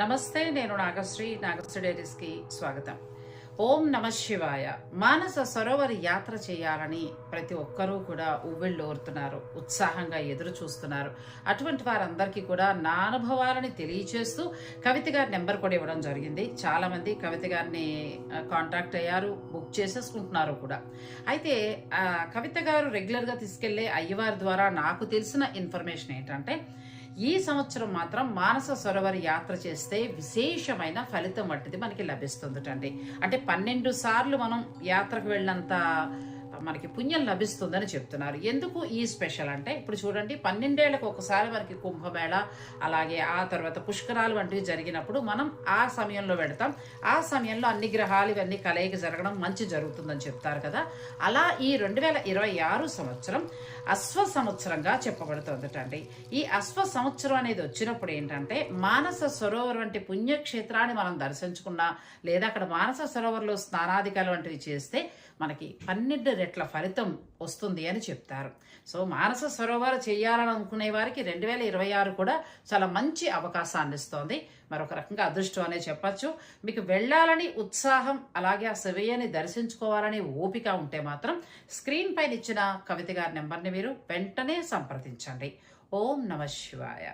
నమస్తే నేను నాగశ్రీ. నాగశ్రీ డైరీస్కి స్వాగతం. ఓం నమ శివాయ. మానస సరోవర యాత్ర చేయాలని ప్రతి ఒక్కరూ కూడా ఉవ్వెళ్ళోరుతున్నారు. ఉత్సాహంగా ఎదురు చూస్తున్నారు. అటువంటి వారందరికీ కూడా నా అనుభవాలని తెలియచేస్తూ కవిత గారి నెంబర్ కూడా ఇవ్వడం జరిగింది. చాలామంది కవిత గారిని కాంటాక్ట్ అయ్యారు బుక్ చేసేసుకుంటున్నారు కూడా. అయితే కవిత గారు రెగ్యులర్గా తీసుకెళ్ళే అయ్యవారి ద్వారా నాకు తెలిసిన ఇన్ఫర్మేషన్ ఏంటంటే ఈ సంవత్సరం మాత్రం మానస సరోవర యాత్ర చేస్తే విశేషమైన ఫలితం వంటిది మనకి లభిస్తుందటండి. అంటే పన్నెండు సార్లు మనం యాత్రకు వెళ్ళినంత మనకి పుణ్యం లభిస్తుందని చెప్తున్నారు. ఎందుకు ఈ స్పెషల్ అంటే ఇప్పుడు చూడండి పన్నెండేళ్ళకు ఒకసారి మనకి కుంభమేళ అలాగే ఆ తర్వాత పుష్కరాలు వంటివి జరిగినప్పుడు మనం ఆ సమయంలో పెడతాం. ఆ సమయంలో అన్ని గ్రహాలు ఇవన్నీ కలయిక జరగడం మంచి జరుగుతుందని చెప్తారు కదా. అలా ఈ రెండు వేల ఇరవై ఆరు సంవత్సరం అశ్వ సంవత్సరంగా చెప్పబడుతుందటండి. ఈ అశ్వ సంవత్సరం అనేది వచ్చినప్పుడు ఏంటంటే మానస సరోవర్ వంటి పుణ్యక్షేత్రాన్ని మనం దర్శించుకున్నా లేదా అక్కడ మానస సరోవర్లో స్నానాధికారులు వంటివి చేస్తే మనకి పన్నెండు రెట్ల ఇట్లా ఫలితం వస్తుంది అని చెప్తారు. సో మానస సరోవర చేయాలని అనుకునే వారికి రెండు వేల ఇరవై ఆరు కూడా చాలా మంచి అవకాశాన్ని ఇస్తోంది. మరొక రకంగా అదృష్టం అనే చెప్పచ్చు. మీకు వెళ్ళాలని ఉత్సాహం అలాగే ఆ శివయ్యని దర్శించుకోవాలని ఓపిక ఉంటే మాత్రం స్క్రీన్ పైన ఇచ్చిన కవిత గారి నెంబర్ని మీరు వెంటనే సంప్రదించండి. ఓం నమ శివాయ.